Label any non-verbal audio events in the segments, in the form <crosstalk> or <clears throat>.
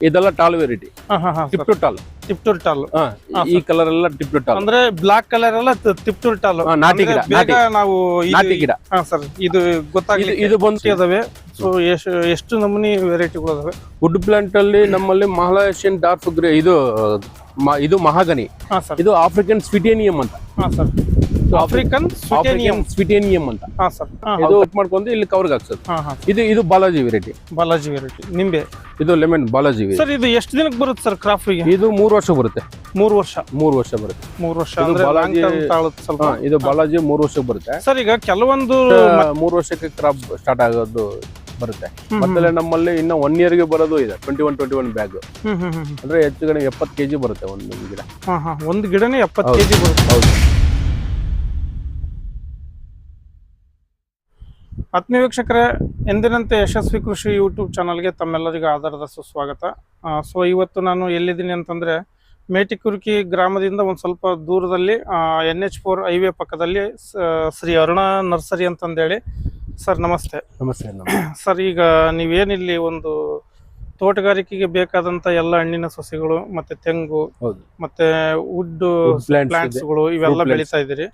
ಇದೆಲ್ಲ tall variety ಹಾ ಹಾ ಹಾ tip to tall Tiptur tall ಈ ಕಲರ್ ಎಲ್ಲ ಟಿಪ್ ಟು ಟಾಲ್ ಅಂದ್ರೆ ಬ್ಲಾಕ್ ಕಲರ್ ಎಲ್ಲ ಟಿಪ್ಟೂರ್ ಟಾಲ್ ನಾಟಿ ಗಿಡ. ನಾವು ನಾಟಿ ಗಿಡ. ಸರ್ ಇದು ಗೊತ್ತಾಗಲಿ ಇದು ಬಂದು ಅದಾವೆ ಸೊ ಎಷ್ಟು ಎಷ್ಟು ನಮೂನಿ ವೆರೈಟಿಗಳು ಅದಾವೆ? ವುಡ್ ಪ್ಲಾಂಟ್ ಅಲ್ಲಿ ನಮ್ಮಲ್ಲಿ ಮಹಾಲಯೇಷಿಯನ್ ಡಾರ್ಕ್ ಗ್ರೇ ಇದು ಇದು ಮಹಾಗನಿ ಹಾ ಸರ್ ಇದು ಆಫ್ರಿಕನ್ ಸ್ವಿಟೇನಿಯಂ ಅಂತ. ಹಾ ಸರ್ ಆಫ್ರಿಕನ್ ಸ್ವಿಟೇನಿಯಂ ಸ್ವಿಟೇನಿಯಂ ಅಂತ. ಹಾ ಸರ್. ಇದು ಕಟ್ ಮಾಡ್ಕೊಂಡು ಇಲ್ಲಿ ಕವರ್ಗೆ ಹಾಕ್ಸೋದು. ಇದು ಇದು ಬಾಲಾಜಿ ವೆರೈಟಿ ಬಾಲಾಜಿ ವೆರೈಟಿ ನಿಂಬೆ. ಇದು ಲೆಮನ್ ಬಾಲಾಜಿ. ಸರ್ ಇದು ಎಷ್ಟು ದಿನಕ್ಕೆ ಬರುತ್ತೆ ಸರ್ ಕ್ರಾಫ್ಟಿಗೆ ಇದು ಮೂರು ವರ್ಷ ಬರುತ್ತೆ. ಮೂರು ವರ್ಷ. ಮೂರು ವರ್ಷ ಬರುತ್ತೆ. ಮೂರು ವರ್ಷ ಬಾಲಾಜಿ- ಸ್ವಲ್ಪ. ಇದು ಬಾಲಾಜಿ ಮೂರು ವರ್ಷ ಬರುತ್ತೆ. ಸರ್ ಈಗ ಕೆಲವೊಂದು ಮೂರು ವರ್ಷಕ್ಕೆ ಕ್ರಾಪ್ ಸ್ಟಾರ್ಟ್ ಆಗೋದು ಬರುತ್ತೆ. ಮತ್ತೆ ನಮ್ಮಲ್ಲಿ ಇನ್ನ ಒನ್ ಇಯರ್ಗೆ ಬರೋದು ಇದೆ twenty one twenty one bag ಅಂದ್ರೆ ಹೆಚ್ಚು ಕಡೆ ಎಪ್ಪತ್ತು ಕೆಜಿ ಬರುತ್ತೆ ಒಂದು ಗಿಡ. ಒಂದು ಗಿಡನೇ ಎಪ್ಪತ್ತು ಕೆಜಿ ಬರುತ್ತೆ. ಹೌದು. ಆತ್ಮೀಯ ವೀಕ್ಷಕರೇ ಎಂದಿನಂತೆ ಯಶಸ್ವಿ ಕೃಷಿ ಯೂಟ್ಯೂಬ್ ಚಾನಲ್ಗೆ ತಮ್ಮೆಲ್ಲರಿಗೂ ಆಧಾರದ ಸುಸ್ವಾಗತ. ಸೊ ಇವತ್ತು ನಾನು ಎಲ್ಲಿದ್ದೀನಿ ಅಂತಂದರೆ ಮೇಟಿಕುರ್ಕಿ ಗ್ರಾಮದಿಂದ ಒಂದು ಸ್ವಲ್ಪ ದೂರದಲ್ಲಿ ಎನ್ ಎಚ್ ಫೋರ್ ಹೈವೇ ಪಕ್ಕದಲ್ಲಿ ಶ್ರೀ ಅರುಣ ನರ್ಸರಿ ಅಂತಂದೇಳಿ. ಸರ್ ನಮಸ್ತೆ. ನಮಸ್ತೆ <clears throat> ಸರ್ ಈಗ ನೀವೇನಿಲ್ಲಿ ಒಂದು ತೋಟಗಾರಿಕೆಗೆ ಬೇಕಾದಂಥ ಎಲ್ಲ ಹಣ್ಣಿನ ಸಸಿಗಳು ಮತ್ತೆ ತೆಂಗು ಮತ್ತೆ ವುಡ್ ಪ್ಲಾಂಟ್ಸ್ಗಳು ಇವೆಲ್ಲ. ಬೆಳೀತಾ ಇದ್ದೀರಿ.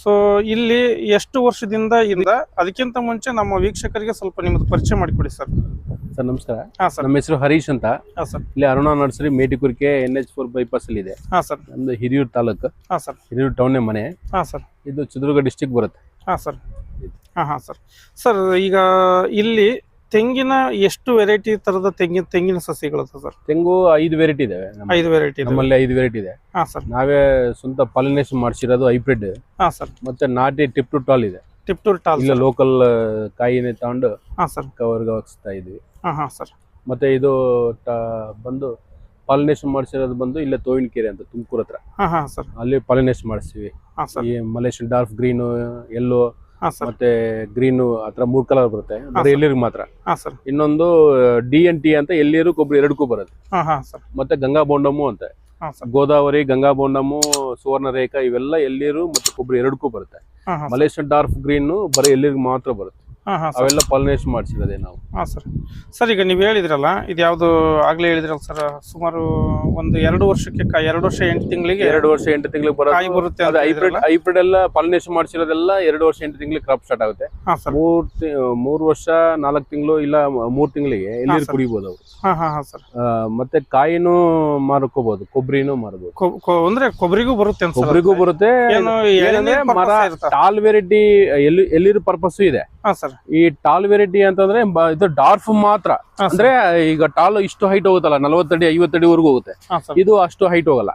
ಸೊ ಇಲ್ಲಿ ಎಷ್ಟು ವರ್ಷದಿಂದ ಇಂದ ಅದಕ್ಕಿಂತ ಮುಂಚೆ ನಮ್ಮ ವೀಕ್ಷಕರಿಗೆ ಸ್ವಲ್ಪ ನಿಮ್ಮದು ಪರಿಚಯ ಮಾಡಿಕೊಡಿ ಸರ್. ಸರ್ ನಮಸ್ಕಾರ. ಹಾ ಸರ್. ನಮ್ಮ ಹೆಸರು ಹರೀಶ್ ಅಂತ. ಹಾ ಸರ್. ಇಲ್ಲಿ Aruna nursery Metikurke N H four bypass ಅಲ್ಲಿ ಇದೆ. ಹಾ ಸರ್. ನಮ್ದು ಹಿರಿಯೂರು ತಾಲೂಕು. ಹಾ ಸರ್. ಹಿರಿಯೂರು ಟೌನ್ ಮನೆ. ಹಾ ಸರ್. ಇದು ಚಿತ್ರದುರ್ಗ ಡಿಸ್ಟಿಕ್ ಬರುತ್ತೆ. ಹಾ ಸರ್. ಹಾ ಹಾ ಸರ್. ಸರ್ ಈಗ ಇಲ್ಲಿ ತೆಂಗಿನ ಎಷ್ಟು ವೆರೈಟಿ ತರದ ತೆಂಗಿನ ತೆಂಗಿನ ಸಸಿಗಳು ಸರ್? ತೆಂಗು ಐದು ವೆರೈಟಿ ಇದಾವೆ ನಮ್ಮ- ಐದು ವೆರೈಟಿ ನಮ್ಮಲ್ಲಿ ಐದು ವೆರೈಟಿ ಇದೆ. ಹಾ ಸರ್. ನಾವೇ ಸ್ವಂತ ಪಾಲಿನೇಷನ್ ಮಾಡಿಸಿರೋದು ಹೈಬ್ರಿಡ್. ಹಾ ಸರ್. ಮತ್ತೆ ನಾಟಿ ಟಿಪ್ ಟು ಟಾಲ್ ಇದೆ. ಟಿಪ್ ಟು ಟಾಲ್ ಇಲ್ಲ ಲೋಕಲ್ ಕಾಯಿನೇ ತಗೊಂಡು ಹಾ ಸರ್. ಕವರ್ಗೆ ಹಾಕ್ಸ್ತಾ ಇದ್ವಿ. ಹಾ ಹಾ ಸರ್. ಮತ್ತೆ ಇದು ಟ- ಬಂದು ಪಾಲಿನೇಷನ್ ಮಾಡಿಸಿರೋದು ಬಂದು ಇಲ್ಲೇ ತೋವಿನಕೆರೆ ಅಂತ ತುಮಕೂರು ಹತ್ರ. ಹಾ ಹಾ ಸರ್. ಅಲ್ಲಿ ಪಾಲಿನೇಷನ್ ಮಾಡಿಸ್ತೀವಿ ಹಾ ಸರ್. ಈ ಮಲೇಷಿಯನ್ ಡಾರ್ಫ್ ಗ್ರೀನು ಎಲ್ಲೋ ಮತ್ತೆ ಗ್ರೀನು ಆತರ ಮೂರ್ ಕಲರ್ ಬರುತ್ತೆ. ಬರೀ sir. ಮಾತ್ರ. ಸರ್. ಇನ್ನೊಂದು ಡಿ ಎನ್ ಟಿ ಅಂತ ಎಲ್ಲಿರು ಕೊಬ್ಬರಿ ಎರಡಕ್ಕೂ ಬರುತ್ತೆ. ಸರ್. ಮತ್ತೆ ಗಂಗಾ ಬೋಂಡಮು ಅಂತ. ಗೋದಾವರಿ ಗಂಗಾ ಬೋಂಡಮು ಸುವರ್ಣ ರೇಖಾ ಇವೆಲ್ಲ ಎಳ್ಳೀರು ಮತ್ತೆ ಕೊಬ್ಬರಿ ಎರಡಕ್ಕೂ ಬರುತ್ತೆ. ಡಾರ್ಫ್ ಮಲೇಷಿಯನ್ ಡಾರ್ಕ್ ಗ್ರೀನ್ ಬರೀ ಎಲ್ಲಿರ್ಗ್ ಮಾತ್ರ ಬರುತ್ತೆ. ಹಾ ಹಾ ಸರ್. ಅವೆಲ್ಲ ಪಾಲಿನೇಷನ್ ಮಾಡಿಸಿರೋದೇ ನಾವು. ಹಾಂ ಸರ್. ಸರ್ ಈಗ ನೀವು ಹೇಳಿದ್ರಲ್ಲ ಇದು ಯಾವುದು ಆಗಲೇ ಹೇಳಿದ್ರಲ್ಲ ಸರ್ ಸುಮಾರು ಒಂದು ಎರಡು ವರ್ಷಕ್ಕೆ ಎರಡು ವರ್ಷ ಎಂಟು ತಿಂಗಳಿಗೆ ಎರಡು ವರ್ಷ ಎಂಟು ತಿಂಗಳಿಗೆ ಕಾಯಿ ಬರೋದು ಬರುತ್ತೆ ಅದು ಹೈಬ್ರಿಡ್ ಹೈಬ್ರಿಡ್ ಎಲ್ಲ ಪಾಲಿನೇಷನ್ ಮಾಡಿಸಿರೋದೆಲ್ಲ ಎರಡು ವರ್ಷ ಎಂಟು ತಿಂಗಳಿಗೆ ಕ್ರಾಪ್ ಸ್ಟಾರ್ಟ್ ಆಗುತ್ತೆ. ಮೂರ್ ಮೂರ್ ವರ್ಷ ನಾಲ್ಕು ತಿಂಗಳು ಇಲ್ಲ ಮೂರ್ ತಿಂಗಳಿಗೆ ಎಲ್ಲಿ. ಕುಡಿಬಹುದು ಅವರು. ಹಾಂ ಹಾಂ ಹಾಂ ಸರ್. ಮತ್ತೆ ಕಾಯಿನೂ ಮಾರ್ಕೋಬಹುದು ಕೊಬ್ಬರಿನೂ ಮಾರಬಹುದು ಅಂದ್ರೆ ಕೊಬ್ಬರಿಗೂ ಬರುತ್ತೆ ಕೊಬ್ಬರಿಗೂ ಬರುತ್ತೆ ಮರ ಟಾಲ್ ವೆರೈಟಿ ಎಲ್ಲಿ ಎಲ್ಲಿರೋ ಪರ್ಪಸ್ ಇದೆ. ಸರ್. ಈ ಟಾಲ್ ವೆರೈಟಿ ಅಂತಂದ್ರೆ ಇದು ಡಾರ್ಫ್ ಮಾತ್ರ. ಅಂದ್ರೆ ಈಗ ಟಾಲ್ ಇಷ್ಟು ಹೈಟ್ ಹೋಗುತ್ತಲ್ಲ ನಲವತ್ತಡಿ ಐವತ್ತಡಿವರೆಗೂ ಹೋಗುತ್ತೆ. ಇದು ಅಷ್ಟು ಹೈಟ್ ಹೋಗಲ್ಲ.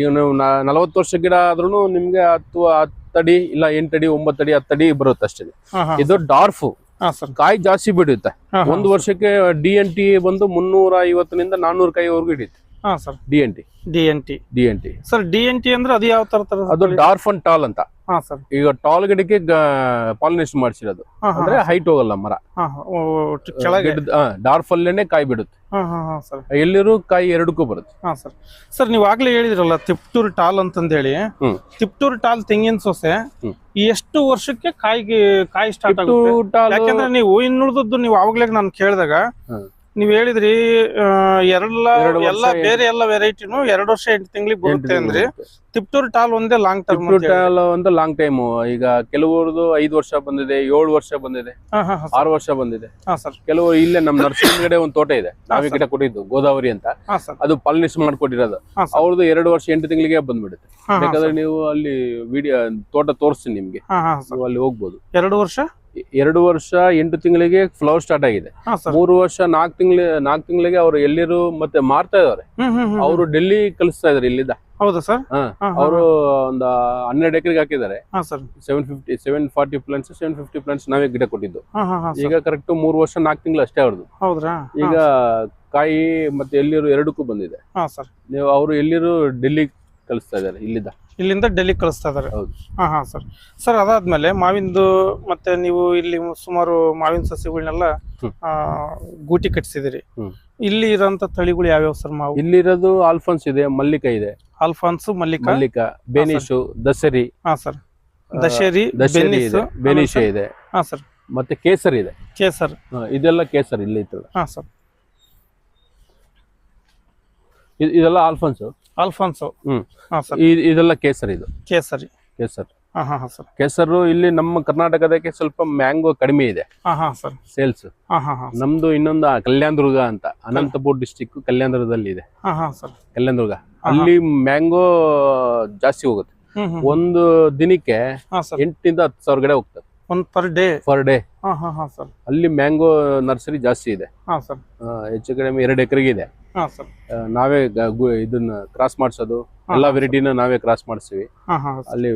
ಈಗ ನೀವು ನಲವತ್ತು ವರ್ಷ ಗಿಡ ಆದ್ರೂ ನಿಮ್ಗೆ ಹತ್ತು ಹತ್ತಡಿ ಇಲ್ಲ ಎಂಟಡಿ ಒಂಬತ್ತಡಿ ಹತ್ತಡಿ ಬರುತ್ತೆ ಅಷ್ಟೇ. ಇದು ಡಾರ್ಫ್. ಕಾಯಿ ಜಾಸ್ತಿ ಬಿಡುತ್ತೆ. ಒಂದು ವರ್ಷಕ್ಕೆ ಡಿ ಎನ್ ಟಿ ಬಂದು ಮುನ್ನೂರ ಐವತ್ತರಿಂದ ನಾನ್ನೂರು ಕಾಯಿವರೆಗೂ ಹಿಡಿಯುತ್ತೆ D N T. D N T. D N T. Sir D N T ಅಂದ್ರೆ ಅದು ಯಾವ ತರ ಅದು ಡಾರ್ಫ್ ಅಂಡ್ ಟಾಲ್ ಅಂತ. ಈಗ ಟಾಲ್ ಗಿಡಕ್ಕೆ ಪಾಲಿನೇಷನ್ ಮಾಡಿಸಿರೋದು. ಅಂದ್ರೆ ಹೈಟ್ ಹೋಗಲ್ಲ ಮರ. ಡಾರ್ಫ್ ಅಲ್ಲೇನೆ ಕಾಯಿ ಬಿಡುತ್ತೆ. ಎಲ್ಲಿರು ಕಾಯಿ ಎರಡಕ್ಕೂ ಬರುತ್ತೆ. ಹಾಂ ಸರ್. ಸರ್ ನೀವು ಆಗ್ಲೇ ಹೇಳಿದ್ರಲ್ಲ ತಿಪ್ಟೂರ್ ಟಾಲ್ ಅಂತಂದೇಳಿ. ತಿಪ್ಟೂರ್ ಟಾಲ್ ತೆಂಗಿನ ಸೊಸೆ. ಎಷ್ಟು ವರ್ಷಕ್ಕೆ ಕಾಯಿಗೆ ಕಾಯಿ ಸ್ಟಾರ್ಟ್ ಆಗುತ್ತೆ? ಯಾಕಂದ್ರೆ ನೀವು ಇನ್ನುಳಿದದ್ದು ನೀವು ಅವಾಗ್ಲೇ ನಾನು ಕೇಳಿದಾಗ. ನೀವ್ ಹೇಳಿದ್ರಿ ಎಲ್ಲ ಎಲ್ಲ ಬೇರೆ ಎಲ್ಲ ವೆರೈಟಿನು ಎರಡು ವರ್ಷ ಎಂಟು ತಿಂಗಳಿಗೆ ಬರುತ್ತೆ ಅಂದ್ರೆ. ತಿಪ್ಟೂರ್ ಟಾಲ್ ಒಂದೇ ಲಾಂಗ್ ಟರ್ಮ್ ಟಾಲ್ ಒಂದು ಲಾಂಗ್ ಟೈಮ್ ಈಗ ಕೆಲವ್ರದ್ದು ಐದು ವರ್ಷ ಬಂದಿದೆ ಏಳು ವರ್ಷ ಬಂದಿದೆ ಆರು ವರ್ಷ ಬಂದಿದೆ. ಕೆಲವರು ಇಲ್ಲೇ ನಮ್ ನರ್ಸಿಂಗ್ ಕಡೆ ಒಂದು ತೋಟ ಇದೆ ನಾವೇ ಗಿಡ ಕೊಟ್ಟಿದ್ದು ಗೋದಾವರಿ ಅಂತ. ಅದು ಪಾಲಿನೇಷನ್ ಮಾಡ್ಕೊಟ್ಟಿರೋದು. ಅವ್ರದ್ದು ಎರಡು ವರ್ಷ ಎಂಟು ತಿಂಗಳಿಗೆ ಬಂದ್ಬಿಡುತ್ತೆ. ಬೇಕಾದ್ರೆ ನೀವು ಅಲ್ಲಿ ವಿಡಿಯೋ ತೋಟ ತೋರಿಸ್ತೀನಿ ನಿಮ್ಗೆ. ಅಲ್ಲಿ ಹೋಗ್ಬೋದು. ಎರಡು ವರ್ಷ? ಎರಡು ವರ್ಷ ಎಂಟು ತಿಂಗಳಿಗೆ ಫ್ಲವರ್ ಸ್ಟಾರ್ಟ್ ಆಗಿದೆ. ಮೂರು ವರ್ಷ ನಾಲ್ಕು ತಿಂಗಳ ನಾಲ್ಕು ತಿಂಗಳಿಗೆ ಅವರು ಎಲ್ಲಿರು ಮತ್ತೆ ಮಾರ್ತಾ ಇದಾರೆ ಅವರು ಡೆಲ್ಲಿ ಕಲಿಸ್ತಾ ಇದಾರೆ ಇಲ್ಲಿಂದ. ಹೌದಾ ಸರ್? ಅವರು ಒಂದು ಹನ್ನೆರಡು ಎಕರೆಗೆ ಹಾಕಿದ್ದಾರೆ. Seven fifty seven forty plants seven fifty plants ನಾವೇ ಗಿಡ ಕೊಟ್ಟಿದ್ದು. ಈಗ ಕರೆಕ್ಟ್ ಮೂರು ವರ್ಷ ನಾಲ್ಕು ತಿಂಗಳು ಅಷ್ಟೇ ಅವ್ರದ್ದು. ಈಗ ಕಾಯಿ ಮತ್ತೆ ಎಲ್ಲಿರು ಎರಡಕ್ಕೂ ಬಂದಿದೆ. ನೀವು ಅವರು ಎಲ್ಲಿರು ಡೆಲ್ಲಿ ಕಳಿಸ್ತಾ ಇದ್ದಾರೆ ಇಲ್ಲಿಂದ. ಇಲ್ಲಿಂದ ಡೆಲ್ಲಿ ಕಳಿಸ್ತಾ ಇದಾರೆ ಹೌದು. ಹಾ ಹಾ ಸರ್. ಸರ್ ಅದಾದ್ಮೇಲೆ ಮಾವಿಂದು ಮತ್ತೆ ನೀವು ಇಲ್ಲಿ ಸುಮಾರು ಮಾವಿನ ಸಸಿಗಳನ್ನೆಲ್ಲ ಆ, ಗೂಟಿ ಕಟ್ಸಿದಿರಿ ಹ್ಮ್. ಇಲ್ಲಿ ಇರೋಂತ ತಳಿಗಳು ಯಾವ್ಯಾವ ಸರ್ ಮಾವು? ಇಲ್ಲಿರೋದು ಆಲ್ಫನ್ಸ್ ಇದೆ ಮಲ್ಲಿಕ ಇದೆ. ಆಲ್ಫಾನ್ಸ್ ಮಲ್ಲಿಕ? ಮಲ್ಲಿಕ ಬೇನಿಶು ದಸರಿ. ಹಾ ಸರ್. ದಶೇರಿ ದಶರಿ ಬೆನ್ನಿಸ್ ಇದೆ ಬೇನಿಶ ಇದೆ. ಹಾ ಸರ್. ಮತ್ತೆ ಕೇಸರ್ ಇದೆ. ಕೇಸರ್. ಹಾ, ಇದೆಲ್ಲ ಕೇಸರ್ ಇಲ್ಲಿ ಇತ್ತು ಹಾ ಸರ್. ಇದೆಲ್ಲ ಆಲ್ಫನ್ಸ್. ಅಲ್ಫಾನ್ಸೋ. ಹಾ ಸರ್. ಇದೆಲ್ಲ ಕೇಸರಿ ಇದು. ಕೇಸರಿ. ಕೇಸರಿ. ಹಾ ಹಾ ಹಾ ಸರ್. ಕೇಸರು ಇಲ್ಲಿ ನಮ್ಮ ಕರ್ನಾಟಕದಕ್ಕೆ ಸ್ವಲ್ಪ ಮ್ಯಾಂಗೋ ಕಡಿಮೆ ಇದೆ. ಹಾ ಹಾ ಸರ್. ಸೇಲ್ಸ್. ಹಾ ಹಾ ಹಾ ನಮ್ದು ಇನ್ನೊಂದು ಕಲ್ಯಾಣದುರ್ಗ ಅಂತ. ಅನಂತಪುರ ಡಿಸ್ಟಿಕ್ ಕಲ್ಯಾಣದುರ್ಗದಲ್ಲಿ ಇದೆ. ಹಾ ಹಾ ಸರ್. ಕಲ್ಯಾಣದುರ್ಗ. ಅಲ್ಲಿ ಮ್ಯಾಂಗೋ ಜಾಸ್ತಿ ಹೋಗುತ್ತೆ. ಒಂದು ದಿನಕ್ಕೆ ಎಂಟರಿಂದ ಹತ್ತು ಸಾವಿರ ಕಡೆ ಹೋಗ್ತದೆ. ಒಂದ್ ಪರ್ ಡೇ ಪರ್ ಡೇ ಅಲ್ಲಿ ಮ್ಯಾಂಗೋ ನರ್ಸರಿ ಜಾಸ್ತಿ ಇದೆ. ಹಾ ಸರ್. ಆ, ಹೆಚ್ಚು ಕಡಿಮೆ ಎರಡು ಎಕರೆಗೆ ಇದೆ. ನಾವೇ ಗ- ಇದನ್ನ ಕ್ರಾಸ್ ಮಾಡಿಸೋದು ಎಲ್ಲಾ ವೆರೈಟಿನ ನಾವೇ ಕ್ರಾಸ್ ಮಾಡಿಸ್ತೀವಿ ಹಾ ಹಾ ಅಲ್ಲಿ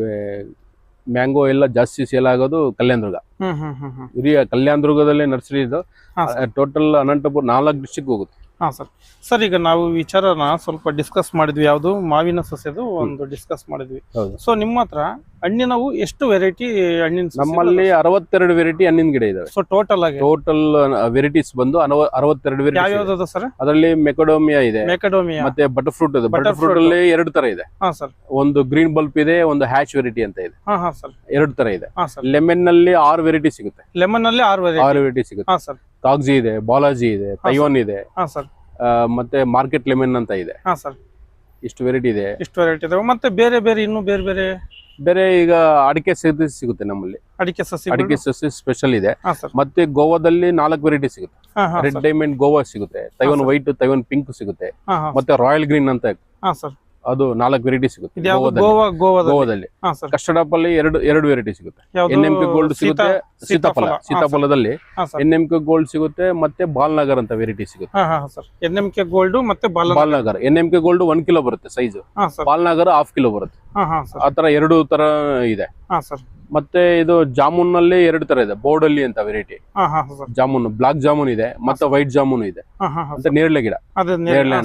ಮ್ಯಾಂಗೋ ಎಲ್ಲ ಜಾಸ್ತಿ ಸೇಲ್ ಆಗೋದು ಕಲ್ಯಾಣದುರ್ಗ. ಹ್ಮ್ ಹ್ಮ್ ಹ್ಮ್ ಹ್ಮ್. ಇಡೀ ಕಲ್ಯಾಣದುರ್ಗದಲ್ಲೇ ನರ್ಸರಿ ಇದು. ಹಾ ಟೋಟಲ್ ಅನಂತಪುರ ನಾಲ್ಕು ಡಿಸ್ಟಿಕ್ ಹೋಗುತ್ತೆ. ಹಾ ಸರ್. ಸರ್ ಈಗ ನಾವು ವಿಚಾರನ ಸ್ವಲ್ಪ ಡಿಸ್ಕಸ್ ಮಾಡಿದ್ವಿ. ಯಾವುದು? ಮಾವಿನ ಸಸ್ಯದು ಒಂದು ಡಿಸ್ಕಸ್ ಮಾಡಿದ್ವಿ. ಸೊ ನಿಮ್ಮ ಹತ್ರ ಹಣ್ಣಿನವು ಎಷ್ಟು ವೆರೈಟಿ ಹಣ್ಣಿನ ನಮ್ಮಲ್ಲಿ ಅರವತ್ತೆರಡು ವೆರೈಟಿ ಹಣ್ಣಿನ ಗಿಡ ಇದೆ ಸೊ ಟೋಟಲ್ ಆಗಿ? ಟೋಟಲ್ ವೆರೈಟೀಸ್ ಬಂದು ಅರವತ್ತೆರಡು ವೆರೈಟಿ ಸರ್? ಅದರಲ್ಲಿ ಮೆಕಡೋಮಿಯಾ ಇದೆ. ಮೆಕಡೋಮಿಯಾ ಮತ್ತೆ ಬಟರ್ ಫ್ರೂಟ್ ಇದೆ. ಬಟರ್ ಫ್ರೂಟ್ ಅಲ್ಲಿ ಎರಡು ತರ ಇದೆ. ಹಾ ಸರ್. ಒಂದು ಗ್ರೀನ್ ಬಲ್ಪ್ ಇದೆ ಒಂದು ಹ್ಯಾಚ್ ವೆರೈಟಿ ಅಂತ ಇದೆ. ಹಾ ಹಾ ಸರ್. ಎರಡು ತರ ಇದೆ. ಹಾ ಸರ್. ಲೆಮನ್ನಲ್ಲಿ ಆರು ವೆರೈಟಿ ಸಿಗುತ್ತೆ. ಲೆಮನ್ನಲ್ಲಿ ಆರು ವೆರೈಟಿ ಆರು ವೆರೈಟಿ ಸಿಗುತ್ತೆ. ಹಾ ಸರ್. ಕಾಗ್ಜಿ ಇದೆ ಬಾಲಾಜಿ ಇದೆ ತೈವನ್ ಇದೆ. ಹಾ ಸರ್. ಮತ್ತೆ ಮಾರ್ಕೆಟ್ ಲೆಮನ್ ಅಂತ ಇದೆ. ಹಾ ಸರ್. ಇಷ್ಟು ವೆರೈಟಿ ಇದೆ. ಇಷ್ಟು ವೆರೈಟಿ ಇದೆ. ಮತ್ತೆ ಬೇರೆ ಬೇರೆ ಇನ್ನು ಬೇರೆ ಬೇರೆ? ಬೇರೆ ಈಗ ಅಡಿಕೆ ಸಸಿ ಸಿಗುತ್ತೆ ನಮ್ಮಲ್ಲಿ. ಅಡಿಕೆ ಸಸಿ ಅಡಿಕೆ ಸಸಿ ಸ್ಪೆಷಲ್ ಇದೆ. ಮತ್ತೆ ಗೋವಾದಲ್ಲಿ ನಾಲ್ಕು ವೆರೈಟಿ ಸಿಗುತ್ತೆ. ರೆಡ್ ಡೈಮಂಡ್ ಗೋವಾ ಸಿಗುತ್ತೆ. ತೈವನ್ ವೈಟ್ ತೈವನ್ ಪಿಂಕ್ ಸಿಗುತ್ತೆ. ಮತ್ತೆ ರಾಯಲ್ ಗ್ರೀನ್ ಅಂತ ಅದು ನಾಲ್ಕು ವೆರೈಟಿ ಸಿಗುತ್ತೆ. ಗೋವಾದಲ್ಲಿ. ಆಪಲ್ ಎರಡು ಎರಡು ವೆರೈಟಿ ಸಿಗುತ್ತೆ. ಎನ್ ಎಂ ಪಿ ಗೋಲ್ಡ್ ಸಿಗುತ್ತೆ ಸೀತಾಫಲ. ಸೀತಾಫಲದಲ್ಲಿ ಎನ್ ಎಂ ಕೆ ಗೋಲ್ಡ್ ಸಿಗುತ್ತೆ ಮತ್ತೆ ಬಾಲ್ನಗರ್ ಅಂತ ವೆರೈಟಿ ಸಿಗುತ್ತೆ. ಎನ್ ಎಂ ಕೆ ಗೋಲ್ಡ್ ಮತ್ತೆ ಬಾಲ Balanagar. N M K gold one kilo ಬರುತ್ತೆ ಸೈಜ್ ಬಾಲ್ನಗರ್ ಹಾಫ್ ಕಿಲೋ ಬರುತ್ತೆ. ಆತರ ಎರಡು ತರ ಇದೆ. ಮತ್ತೆ ಇದು ಜಾಮೂನ್ನಲ್ಲಿ ಎರಡು ತರ ಇದೆ. ಬೋರ್ಡಲ್ಲಿ ಅಂತ ವೆರೈಟಿ ಜಾಮೂನ್ ಬ್ಲಾಕ್ ಜಾಮೂನ್ ಇದೆ ಮತ್ತೆ ವೈಟ್ ಜಾಮೂನ್ ಇದೆ. ಮತ್ತೆ ನೇರಳೆ ಗಿಡ. ನೇರಳೆ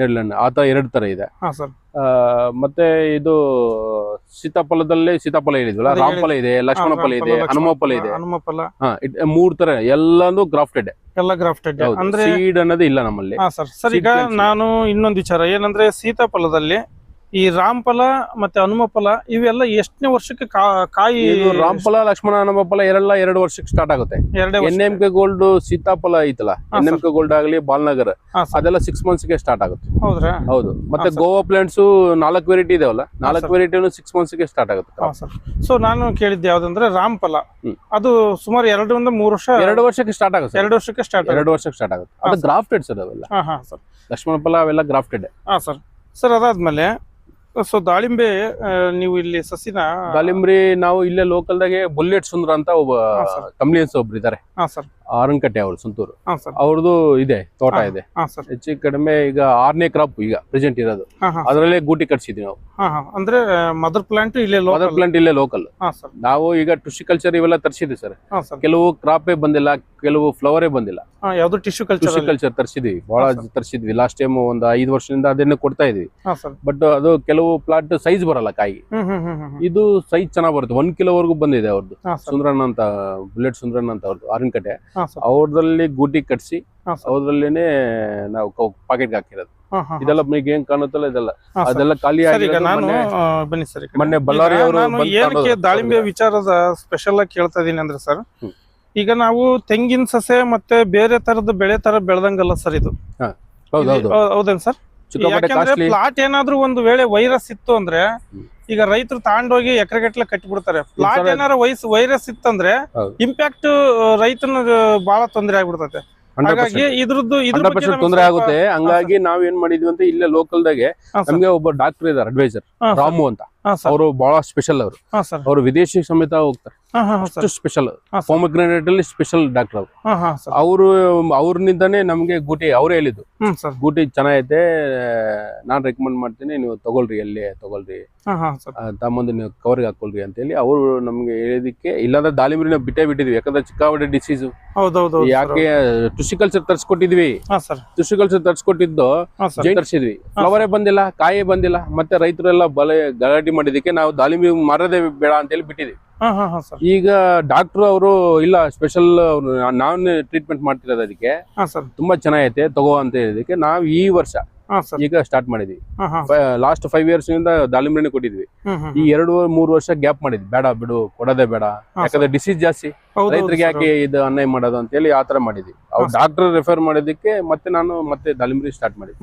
ಹಣ್ಣು ಆ ತರ ಎರಡು ತರ ಇದೆ. ಹಾ ಸರ್. ಆ, ಮತ್ತೆ ಇದು ಸೀತಾಫಲದಲ್ಲಿ ಸೀತಾಫಲ ಹೇಳಿದ್ವಲ್ಲ ರಾಮಫಲ ಇದೆ ಲಕ್ಷ್ಮಣ ಫಲ ಇದೆ ಹನುಮ ಫಲ ಇದೆ. ಹನುಮಫಲ. ಹಾ ಇದ್- ಮೂರ್ ತರ ಎಲ್ಲಾನು ಗ್ರಾಫ್ಟೆಡ್. ಎಲ್ಲ ಗ್ರಾಫ್ಟೆಡ್. ಅಂದ್ರೆ ಸೀಡ್ ಅನ್ನೋದು ಇಲ್ಲ ನಮ್ಮಲ್ಲಿ. ಹಾ ಸರ್. ಸರ್ ಈಗ ನಾನು ಇನ್ನೊಂದು ವಿಚಾರ ಏನಂದ್ರೆ ಸೀತಾಫಲದಲ್ಲಿ ಈ ರಾಮಫಲ ಮತ್ತೆ ಹನುಮಫಲ ಇವೆಲ್ಲ ಎಷ್ಟನೇ ವರ್ಷಕ್ಕೆ ಕಾಯಿ ಇದು ರಾಮಫಲ ಲಕ್ಷ್ಮಣ ಹನುಮಫಲ ಎರಡೆಲ್ಲ ಎರಡು ವರ್ಷಕ್ಕೆ ಸ್ಟಾರ್ಟ್ ಆಗುತ್ತೆ. ಎನ್ ಎಂ ಕೆ ಗೋಲ್ಡ್ ಸೀತಾಫಲ ಐತಲ್ಲ? ಎನ್ ಎಂ ಕೆ ಗೋಲ್ಡ್ ಆಗಲಿ ಬಾಲ್ನಗರ್. ಅದೆಲ್ಲ ಸಿಕ್ಸ್ ಮಂತ್ಸ್ಗೆ ಸ್ಟಾರ್ಟ್ ಆಗುತ್ತೆ. ಹೌದ್ರಾ? ಹೌದು. ಮತ್ತೆ ಗೋವಾ ಪ್ಲಾಂಟ್ಸ್ ನಾಲ್ಕು ವೆರೈಟಿ ಇದಾವಲ್ಲ? ನಾಲ್ಕು ವೆರೈಟಿ ವೆರೈಟಿನು ಸಿಕ್ಸ್ ಮಂತ್ಸ್ಗೆ ಸ್ಟಾರ್ಟ್ ಆಗುತ್ತೆ. ಸೊ ನಾನು ಕೇಳಿದ್ದೆ ಯಾವ್ದಂದ್ರೆ ರಾಮಫಲ. ಅದು ಸುಮಾರು ಎರಡರಿಂದ ಮೂರು ವರ್ಷ ಎರಡು ವರ್ಷಕ್ಕೆ ಸ್ಟಾರ್ಟ್ ಆಗುತ್ತೆ ಎರಡು ವರ್ಷಕ್ಕೆ ಸ್ಟಾರ್ಟ್ ಎರಡು ವರ್ಷಕ್ಕೆ ಸ್ಟಾರ್ಟ್ ಆಗುತ್ತೆ. ಅದು ಗ್ರಾಫ್ಟೆಡ್ ಸರ್. ಅವೆಲ್ಲ. ಹಾ ಹಾ ಸರ್. ಲಕ್ಷ್ಮಣ ಫಲ ಅವೆಲ್ಲ ಗ್ರಾಫ್ಟೆಡ್ ಹಾ ಸರ್. ಸರ್ ಅದಾದ್ಮೇಲೆ ಸೊ ದಾಳಿಂಬೆ ಆ, ನೀವು ಇಲ್ಲಿ ಸಸಿನ ದಾಳಿಂಬ್ರಿ ನಾವು ಇಲ್ಲೇ ಲೋಕಲ್ ದಾಗೆ ಬುಲೆಟ್ ಸುಂದ್ರ ಅಂತ ಒಬ್ಬ ಹಾ. ಕಂಪ್ನಿಯನ್ಸ್ ಒಬ್ರು ಇದಾರೆ ಹಾ ಸರ್ ಆರಂಕಟ್ಟೆ ಅವರು ಸುಂತೂರು ಅವ್ರದ್ದು ಇದೆ ತೋಟ ಇದೆ. ಹೆಚ್ಚು ಕಡಿಮೆ ಈಗ ಆರನೇ ಕ್ರಾಪ್ ಈಗ ಪ್ರೆಸೆಂಟ್ ಇರೋದು. ಅದರಲ್ಲೇ ಗೂಟಿ ಕಟ್ಸಿದ್ವಿ ನಾವು. ಅಂದ್ರೆ ಮದರ್ ಪ್ಲಾಂಟ್ ಇಲ್ಲೇ ಮದರ್ ಪ್ಲಾಂಟ್ ಇಲ್ಲೇ ಲೋಕಲ್ ನಾವು ಈಗ ಕಲ್ಚರ್ ಇವೆಲ್ಲ ತರಿಸಿದ್ವಿ ಸರ್. ಕೆಲವು ಕ್ರಾಪೇ ಬಂದಿಲ್ಲ ಕೆಲವು ಫ್ಲವರೇ ಬಂದಿಲ್ಲ. ಯಾವ್ದು ಟಿಶ್ಯೂ ಕಲ್ಚರ್ ಕಲ್ಚರ್ ತರಿಸಿದ್ವಿ. ಬಹಳ ತರಿಸಿದ್ವಿ. ಲಾಸ್ಟ್ ಟೈಮ್ ಒಂದು ಐದು ವರ್ಷದಿಂದ ಅದನ್ನೇ ಕೊಡ್ತಾ ಇದ್ವಿ. ಬಟ್ ಅದು ಕೆಲವು ಪ್ಲಾಟ್ ಸೈಜ್ ಬರಲ್ಲ ಕಾಯಿ ಇದು ಸೈಜ್ ಚೆನ್ನಾಗ್ ಬರುತ್ತೆ. ಒಂದ್ ಕಿಲೋವರೆಗೂ ಬಂದಿದೆ ಅವ್ರದ್ದು ಸುಂದ್ರಣ್ಣ ಅಂತ ಬುಲೆಟ್ ಸುಂದ್ರಣ್ಣ ಅಂತ ಅವ್ರದ್ದು ಆರನಕಟ್ಟೆ ಹಾ ಸರ್ ಅವ್ರದಲ್ಲಿ ಗೂಟಿ ಕಟ್ಸಿ ಅವ್ರಲ್ಲೇನೆ ನಾವು ಪಾಕೆಟ್ ಹಾಕಿರೋದು. ಇದೆಲ್ಲ ಏನ್ ಕಾಣುತ್ತಲ್ಲ ಇದೆಲ್ಲ. ಅದೆಲ್ಲ ಖಾಲಿ ನಾನು ಬನ್ನಿ ಸರ್ ಮೊನ್ನೆ ಬಳ್ಳಾರಿ ಅವರು ಏನಕ್ಕೆ. ದಾಳಿಂಬೆ ವಿಚಾರದ ಸ್ಪೆಷಲ್ ಆಗಿ ಕೇಳ್ತಾ ಇದೀನಿ ಅಂದ್ರೆ ಸರ್ ಈಗ ನಾವು ತೆಂಗಿನ ಸಸೆ ಮತ್ತೆ ಬೇರೆ ತರದ ಬೆಳೆ ತರ ಬೆಳೆದಂಗಲ್ಲ ಸರ್ ಇದು. ಹೌದೇನ್ ಸರ್? ಪ್ಲಾಟ್ ಏನಾದ್ರೂ ಒಂದು ವೇಳೆ ವೈರಸ್ ಇತ್ತು ಅಂದ್ರೆ. ಈಗ ರೈತರು ತಗೊಂಡೋಗಿ ಎಕರೆಗಟ್ಲೆ ಕಟ್ಟಿಬಿಡ್ತಾರೆ. ಪ್ಲಾಟ್ ಏನಾರ ವೈಸ್ ವೈರಸ್ ಇತ್ತಂದ್ರೆ. ಇಂಪ್ಯಾಕ್ಟ್ ರೈತನ ಬಹಳ ತೊಂದರೆ ಆಗ್ಬಿಡ್ತೈತೆ. ಹಾಗಾಗಿ ಇದ್ರದ್ದು ಇದ್ರ ತೊಂದರೆ ಆಗುತ್ತೆ. ಹಂಗಾಗಿ ನಾವ್ ಏನ್ ಮಾಡಿದ್ವಿ ಅಂತ ಇಲ್ಲೇ ಲೋಕಲ್ ದಾಗೆ ಹಾ ನಮ್ಗೆ ಒಬ್ಬ ಡಾಕ್ಟರ್ ಇದಾರೆ ಅಡ್ವೈಸರ್ ರಾಮು ಅಂತ. ಅವರು ಬಹಳ ಸ್ಪೆಷಲ್ ಅವರು. ಅವರು ವಿದೇಶಿ ಸಮೇತ ಹೋಗ್ತಾರೆ. ಅಷ್ಟು ಸ್ಪೆಷಲ್ ಸರ್, ಅಲ್ಲಿ ಸ್ಪೆಷಲ್ ಡಾಕ್ಟರ್ ಅವರು. ಅವರು ಅವ್ರನಿಂದಾನೇ ನಮ್ಗೆ ಗೂಟಿ ಅವರೇ ಹೇಳಿದ್ದು. ಗೂಟಿ ಚೆನ್ನಾಗೈತೆ ನಾನ್ ರೆಕಮೆಂಡ್ ಮಾಡ್ತೀನಿ ನೀವು ತಗೊಳ್ರಿ ಎಲ್ಲಿ ತಗೊಳ್ರಿ. ತಮ್ಮೊಂದು ನೀವು ಕವರ್ ಹಾಕೊಳ್ರಿ ಅಂತ ಹೇಳಿ ಅವರು ನಮ್ಗೆ ಹೇಳಿದಕ್ಕೆ ಇಲ್ಲಾಂದ್ರೆ ದಾಳಿಂಬ್ರಿ ನಾವು ಬಿಟ್ಟೇ ಬಿಟ್ಟಿದ್ವಿ ಯಾಕಂದ್ರೆ ಚಿಕ್ಕಾವಡೆ ಡಿಸೀಸ್ ಯಾಕೆ ಟುಸಿಕಲ್ಚರ್ ತರ್ಸ್ಕೊಟ್ಟಿದ್ವಿ. ಟುಸಿಕಲ್ಚರ್ ತರ್ಸ್ಕೊಟ್ಟಿದ್ದು ತರ್ಸಿದ್ವಿ. ಫ್ಲವರೇ ಬಂದಿಲ್ಲ ಕಾಯೇ ಬಂದಿಲ್ಲ ಮತ್ತೆ ರೈತರೆಲ್ಲ ಬಲೆ ಗಲಾಟೆ ಮಾಡಿದಕ್ಕೆ ನಾವು ದಾಳಿಂಬೆ ಮಾರದೇ ಬೇಡ ಅಂತ ಹೇಳಿ ಬಿಟ್ಟಿದ್ವಿ ಈಗ ಡಾಕ್ಟರ್ ಅವರು ಇಲ್ಲ ಸ್ಪೆಷಲ್ ನಾನ್ ಟ್ರೀಟ್ಮೆಂಟ್ ಮಾಡ್ತಿರೋದು ಅದಕ್ಕೆ. ತುಂಬಾ ಚೆನ್ನಾಗೈತೆ ತಗೋ ಅಂತ ಹೇಳಿದಕ್ಕೆ ನಾವು ಈ ವರ್ಷ ಈಗ ಸ್ಟಾರ್ಟ್ ಮಾಡಿದ್ವಿ. ಲಾಸ್ಟ್ ಫೈವ್ ಇಯರ್ಸ್ ಇಂದ ದಾಳಿಂಬೆ ಕೊಟ್ಟಿದ್ವಿ. ಈ ಎರಡು ಮೂರು ವರ್ಷ ಗ್ಯಾಪ್ ಮಾಡಿದ್ವಿ. ಬೇಡ ಬಿಡು ಕೊಡೋದೇ ಬೇಡ. ಯಾಕಂದ್ರೆ ಡಿಸೀಸ್ ಜಾಸ್ತಿ. ರೈತರಿಗೆ ಯಾಕೆ ಇದು ಅನ್ಯಾಯ ಮಾಡೋದು ಅಂತ ಹೇಳಿ ಆತರ ಮಾಡಿದ್ವಿ. ಅವ್ರು ಡಾಕ್ಟರ್ ರೆಫರ್ ಮಾಡಿದಕ್ಕೆ ಮತ್ತೆ ನಾನು ಮತ್ತೆ ದಾಳಿಂಬೆ ಸ್ಟಾರ್ಟ್ ಮಾಡಿದ್ವಿ.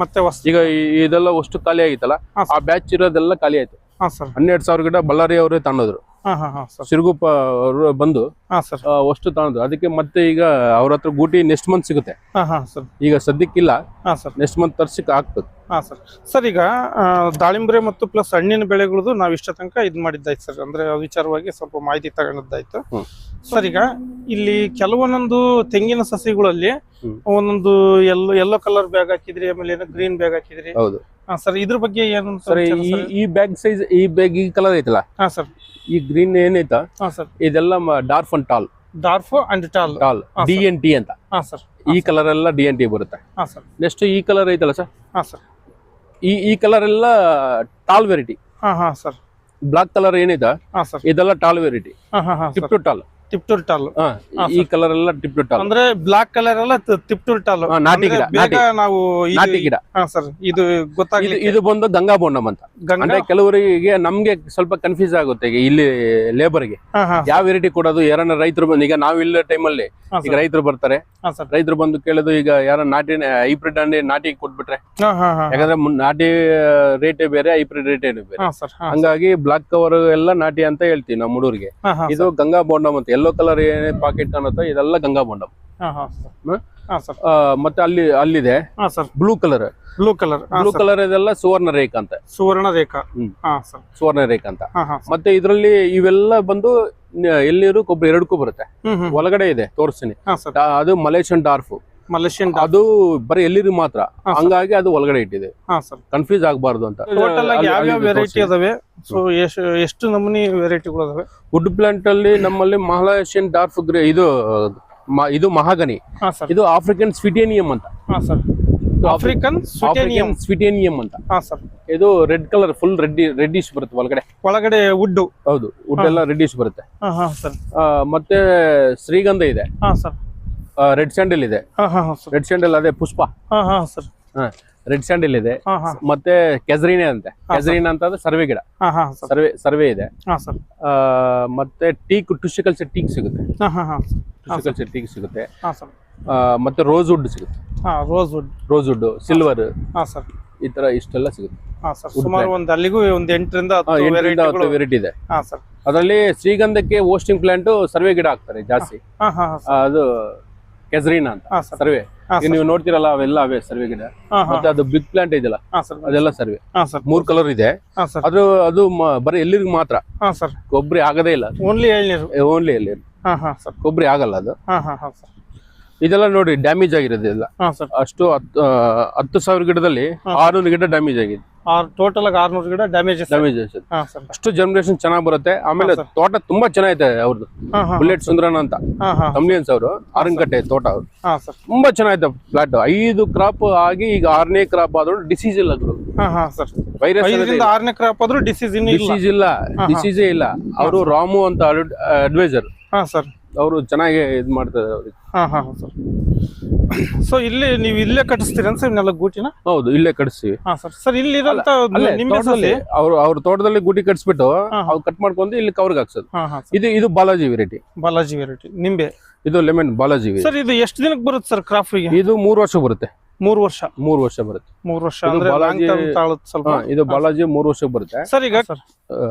ಈಗ ಇದೆಲ್ಲ ಅಷ್ಟು ಖಾಲಿ ಆಗಿತ್ತಲ್ಲ? ಆ ಬ್ಯಾಚ್ ಇರೋದೆಲ್ಲ ಖಾಲಿ ಆಯ್ತು. ಹನ್ನೆರಡು ಸಾವಿರ ಗಿಡ ಬಳ್ಳಾರಿ ಅವರೇ ಸರ್. ಸಿರುಗುಪ್ಪ ಅವರು ಬಂದು ಹಾ ಸರ್. ಆ, ಅಷ್ಟು ತಗೊಂಡ್ರು ಅದಕ್ಕೆ ಮತ್ತೆ ಈಗ ಅವ್ರ ಹತ್ರ ಗೂಟಿ ನೆಕ್ಸ್ಟ್ ಮಂತ್ ಸಿಗುತ್ತೆ. ಹಾ ಹಾ ಸರ್. ಈಗ ಸದ್ಯಕ್ಕಿಲ್ಲ. ನೆಕ್ಸ್ಟ್ ಮಂತ್ ತರ್ಸಿಕ್ ಆಗ್ತದೆ. ಹಾ ಸರ್. ಸರ್ ಈಗ ದಾಳಿಂಬ್ರೆ ಮತ್ತು ಪ್ಲಸ್ ಹಣ್ಣಿನ ಬೆಳೆಗಳದು ನಾವು ಇಷ್ಟ ತನಕ ಇದು ಮಾಡಿದ್ದಾಯ್ತು ಸರ್. ಅಂದ್ರೆ ವಿಚಾರವಾಗಿ ಸ್ವಲ್ಪ ಮಾಹಿತಿ ತಗೊಂಡದ್ದಾಯ್ತು. ಸರ್ ಈಗ ಇಲ್ಲಿ ಕೆಲವೊಂದೊಂದು ತೆಂಗಿನ ಸಸಿಗಳಲ್ಲಿ. ಒಂದೊಂದು ಎಲ್ಲೋ ಎಲ್ಲೋ ಕಲರ್ ಬ್ಯಾಗ್ ಹಾಕಿದ್ರಿ ಆಮೇಲೆ ಏನೋ ಗ್ರೀನ್ ಬ್ಯಾಗ್ ಹಾಕಿದ್ರಿ. ಸರ್ ಇದ್ರ ಬಗ್ಗೆ ಏನು ಸರ್ ಈ ಈ ಬ್ಯಾಗ್ ಸೈಜ್ ಈ ಬ್ಯಾಗ್ ಈ ಕಲರ್ ಐತಲ್ಲ? ಹಾ ಸರ್. ಈ ಗ್ರೀನ್ ಏನೈತ? ಹಾ ಸರ್. ಇದೆಲ್ಲ dwarf and tall dwarf and tall tall D N T ಅಂತ. ಹಾ ಸರ್. ಈ ಕಲರ್ ಎಲ್ಲ ಡಿ ಎನ್ ಟಿ ಬರುತ್ತೆ. ಹಾ ಸರ್. ನೆಕ್ಸ್ಟ್ ಈ ಕಲರ್ ಐತಲ್ಲ ಸರ್? ಹಾ ಸರ್. ಈ ಈ ಕಲರ್ ಎಲ್ಲ ಟಾಲ್ ವೆರೈಟಿ ಹಾ ಹಾ ಸರ್. Black colour ಏನೈತ? ಹಾ ಸರ್. ಇದೆಲ್ಲ ಟಾಲ್ ವೆರೈಟಿ ಹಾ ಹಾ ಹಾ Tiptur sir tall Tiptur tall. ಈ ಕಲರ್ ಎಲ್ಲ ಟಿಪ್ ಟು ಟಾಲ್. ಅಂದ್ರೆ ಬ್ಲಾಕ್ ಕಲರ್ ಎಲ್ಲ ತಿಪ್ಟೂರ್ ಟಾಲ್. ನಾಟಿ ಗಿಡ, ನಾಟಿ. ನಾವು ನಾಟಿ ಗಿಡ. ಸರ್ ಇದು ಗೊತ್ತಾಗ್ಲಿ ಇದು ಬಂದು ಗಂಗಾ ಬೋಂಡಮ್ ಅಂತ. ಅಂದ್ರೆ ಕೆಲವರಿಗೆ ನಮ್ಗೆ ಸ್ವಲ್ಪ ಕನ್ಫ್ಯೂಸ್ ಆಗುತ್ತೆ ಈಗ ಇಲ್ಲಿ ಲೇಬರ್ಗೆ ಯಾವ ವೆರೈಟಿ ಕೊಡೋದು ಯಾರನ್ನ ರೈತರು ಬಂದು ಈಗ ನಾವು ಇಲ್ಲ ಟೈಮಲ್ಲಿ ಈಗ ರೈತರು ಬರ್ತಾರೆ. ರೈತರು ಬಂದು ಕೇಳೋದು ಈಗ ಯಾರ ನಾಟಿ ಹೈಬ್ರಿಡ್ ಅಂಡಿ ನಾಟಿ ಕೊಟ್ಬಿಟ್ರೆ. ಯಾಕಂದ್ರೆ ನಾಟಿ ರೇಟ್ ಬೇರೆ ಹೈಬ್ರಿಡ್ ರೇಟ್ ಬೇರೆ. ಹಂಗಾಗಿ ಬ್ಲಾಕ್ ಕವರ್ ಎಲ್ಲ ನಾಟಿ ಅಂತ ಹೇಳ್ತೀವಿ ನಮ್ಮ ಹುಡುಗರಿಗೆ ಇದು ಗಂಗಾ ಬೋಂಡಮ್ ಅಂತ. ಎಲ್ಲೋ ಕಲರ್ ಏನೇ ಪಾಕೆಟ್ ಕಾಣುತ್ತೋ ಇದೆಲ್ಲ ಗಂಗಾ ಸರ್ ಮತ್ತೆ ಅಲ್ಲಿ ಅಲ್ಲಿದೆ blue colour blue colour blue colour ಇದೆಲ್ಲ ಸುವರ್ಣ ರೇಖ ಅಂತ. ಸುವರ್ಣ ರೇಖಾ. ಸುವರ್ಣ ರೇಖಾ ಅಂತ. ಮತ್ತೆ ಇದರಲ್ಲಿ ಇವೆಲ್ಲ ಬಂದು ಎಲ್ಲಿರು ಕೊಬ್ಬರಿ ಎರಡಕ್ಕೂ ಬರುತ್ತೆ. ಒಳಗಡೆ ಇದೆ ತೋರಿಸ್ತೀನಿ. ಅದು ಮಲೇಷಿಯನ್ ಡಾರ್ಫ್. ಮಲೇಷಿಯನ್ ಅದು ಬರೀ ಎಲ್ಲಿರು ಮಾತ್ರ. ಹಂಗಾಗಿ ಅದು ಒಳಗಡೆ ಇಟ್ಟಿದೆ. ಹಾ ಸರ್. ಕನ್ಫ್ಯೂಸ್ ಆಗಬಾರ್ದು ಅಂತ. ಟೋಟಲ್ ಆಗಿ ಅಲ್ಲಿ- ಯಾವ ಯಾವ ವೆರೈಟಿ ಅದಾವೆ? ಸೊ ಎಷ್ಟು ನಮೂನಿ ವೆರೈಟಿಗಳು ಅದಾವೆ? ವುಡ್ ಪ್ಲಾಂಟ್ ಅಲ್ಲಿ ನಮ್ಮಲ್ಲಿ ಮಹಾಲೇಷಿಯನ್ ಡಾರ್ಫ್ ಗ್ರೇ ಇದು ಇದು ಮಹಾಗನಿ ಇದು ಆಫ್ರಿಕನ್ ಸ್ವಿಟೇನಿಯಂ ಅಂತ. ಹಾ ಸರ್. ಆಫ್ರಿಕನ್ ಸ್ವಿಟೇನಿಯಂ ಸ್ವಿಟೇನಿಯಂ ಅಂತ. ಹಾ ಸರ್. ಇದು red colour full red reddish ಬರುತ್ತೆ ಒಳಗಡೆ. ಒಳಗಡೆ ವುಡ್ ಹೌದು ವುಡ್ ಎಲ್ಲ ರೆಡ್ಡಿಶ್ ಬರುತ್ತೆ. ಹಾ ಹಾ ಸರ್. ಮತ್ತೆ ಶ್ರೀಗಂಧ ಇದೆ. ಹಾ ಸರ್. ರೆಡ್ ಸ್ಯಾಂಡಲ್ ಇದೆ ರೆಡ್ ಸ್ಯಾಂಡಲ್ ಅದೇ ಪುಷ್ಪ ಹಾ ಹಾ ಸರ್ ರೆಡ್ ಸ್ಯಾಂಡಲ್ ಇದೆ ಮತ್ತೆ ಕೆಸರಿನೆ ಅಂತೆ ಕೆಸರಿನ ಅಂತ ಸರ್ವೆ ಗಿಡ ಸರ್ವೆ ಸರ್ವೆ ಇದೆ ಹಾ ಸರ್ ಆ, ಮತ್ತೆ ಟೀಕ್ ಟುಷಿಕಲ್ಚರ್ ಟೀಕ್ ಸಿಗುತ್ತೆ ಟೀಕ್ ಸಿಗುತ್ತೆ ಹಾ ಸರ್ ಆ, ಮತ್ತೆ ರೋಸ್ ವುಡ್ ಸಿಗುತ್ತೆ ಹಾ rosewood rosewood silver ಹಾ ಸರ್ ಈ ತರ ಇಷ್ಟೆಲ್ಲ ಸಿಗುತ್ತೆ ಹಾ ಸರ್ ಸುಮಾರು ಒಂದ್ ಅಲ್ಲಿಗೂ ಒಂದು ಎಂಟರಿಂದ ಹತ್ತು ವೆರೈಟಿ ಇದೆ ಹಾ ಸರ್ ಅದರಲ್ಲಿ ಶ್ರೀಗಂಧಕ್ಕೆ ಓಸ್ಟಿಂಗ್ ಪ್ಲಾಂಟ್ ಸರ್ವೆ ಗಿಡ ಹಾಕ್ತಾರೆ ಜಾಸ್ತಿ ಹಾ ಹಾ ಹಾ ಅದು ಕೆಸರಿನ ಅಂತ ಸರ್ವೆ. ನೀವು ನೋಡ್ತಿರಲ್ಲ ಅವೆಲ್ಲ ಅವೇ ಸರ್ವೆ ಗಿಡ. ಮತ್ತೆ ಅದು ಬಿಗ್ ಪ್ಲಾಂಟ್ ಇದೆಯಲ್ಲ ಅದೆಲ್ಲ ಸರ್ವೆ. ಮೂರ್ ಕಲರ್ ಇದೆ. ಅದು ಅದು ಬರೀ ಎಲ್ಲಿರ್ಗ್ ಮಾತ್ರ. ಹಾ ಸರ್. ಕೊಬ್ಬರಿ ಆಗದೇ ಇಲ್ಲ ಓನ್ಲಿ ಓನ್ಲಿ ಎಲ್ಲಿ ಹಾ ಹಾ ಸರ್. ಕೊಬ್ಬರಿ ಆಗಲ್ಲ ಅದು. ಹಾ ಹಾ ಹಾ ಸರ್. ಇದೆಲ್ಲ ನೋಡಿ ಡ್ಯಾಮೇಜ್ ಆಗಿರೋದು ಎಲ್ಲ ಸರ್ ಅಷ್ಟು ಹತ್ತು ಸಾವಿರ ಗಿಡದಲ್ಲಿ ಆರುನೂರು ಗಿಡ ಡ್ಯಾಮೇಜ್ ಆಗಿದೆ. ಟೋಟಲ್ ಆಗಿ ಆರ್ನೂರು ಗಿಡ ಡ್ಯಾಮೇಜ್ ಡ್ಯಾಮೇಜ್ ಅಷ್ಟು ಜನರೇಷನ್ ಚೆನ್ನಾಗಿ ಬರುತ್ತೆ. ಆಮೇಲೆ ತೋಟ ತುಂಬಾ ಚೆನ್ನಾಗೈತೆ ಅವ್ರದ್ದು ಬುಲೆಟ್ ಸುಂದ್ರನ ಅಂತ. ಕಂಬ್ಲಿಯನ್ಸ್ ಅವರು ಆರಂಗಟ್ಟೆ ತೋಟ ಅವ್ರು. ತುಂಬಾ ಚೆನ್ನಾಗೈತೆ ಫ್ಲಾಟ್ ಐದು ಕ್ರಾಪ್ ಆಗಿ ಈಗ ಆರನೇ ಕ್ರಾಪ್ ಆದ್ರೂ ಡಿಸೀಸ್ ಇಲ್ಲ ವೈರಸ್ ಆರನೇ ಕ್ರಾಪ್ ಆದ್ರೂ ಡಿಸೀಸ್ ಇಲ್ಲ. ಡಿಸೀಸ್ ಇಲ್ಲ. ಹಾ. ಡಿಸೀಸೇ ಇಲ್ಲ. ಅವರು ರಾಮು ಅಂತ ಅಡ್ವೈಸರ್ ಹಾ ಸರ್ ಅವರು ಚೆನ್ನಾಗಿ ಇದು ಮಾಡ್ತಾರೆ ಅವ್ರಿಗೆ ಹಾ ಹಾ ಸರ್. ಸೊ ಇಲ್ಲಿ ನೀವು ಇಲ್ಲೇ ಕಟ್ಟಿಸ್ತೀರ ಸರ್ ಇವನ್ನೆಲ್ಲ ಗೂಟಿನ? ಹೌದು ಇಲ್ಲೇ ಕಟ್ಸ್ತೀವಿ. ಹಾ ಸರ್. ಸರ್ ಇಲ್ಲಿ ಇರೋಂತ ನಿಮ್ಮ ತೋಟದಲ್ಲಿ ಅವ್ರು ಅವ್ರ ತೋಟದಲ್ಲಿ ಗೂಟಿ ಕಟ್ಸ್ಬಿಟ್ಟು. ಅವ್ರು ಕಟ್ ಮಾಡ್ಕೊಂಡು ಇಲ್ಲಿ ಕವರ್ಗೆ ಹಾಕ್ಸೋದು. ಹಾ ಹಾ ಇದು ಇದು ಬಾಲಾಜಿ ವೆರೈಟಿ ಬಾಲಾಜಿ ವೆರೈಟಿ ನಿಂಬೆ? ಇದು ಲೆಮನ್ ಬಾಲಾಜಿ ಸರ್ ಇದು ಎಷ್ಟು ದಿನಕ್ಕೆ ಬರುತ್ತೆ ಸರ್ ಕ್ರಾಫ್ಟಿಗೆ ಇದು ಮೂರು ವರ್ಷ ಬರುತ್ತೆ. ಮೂರು ವರ್ಷ. ಮೂರು ವರ್ಷ ಬರುತ್ತೆ. ಮೂರು ವರ್ಷ ಇದು ಬಾಲಾಜಿ- ಸ್ವಲ್ಪ ಇದು ಬಾಲಾಜಿ ಮೂರು ವರ್ಷ ಬರುತ್ತೆ. ಸರ್ ಈಗ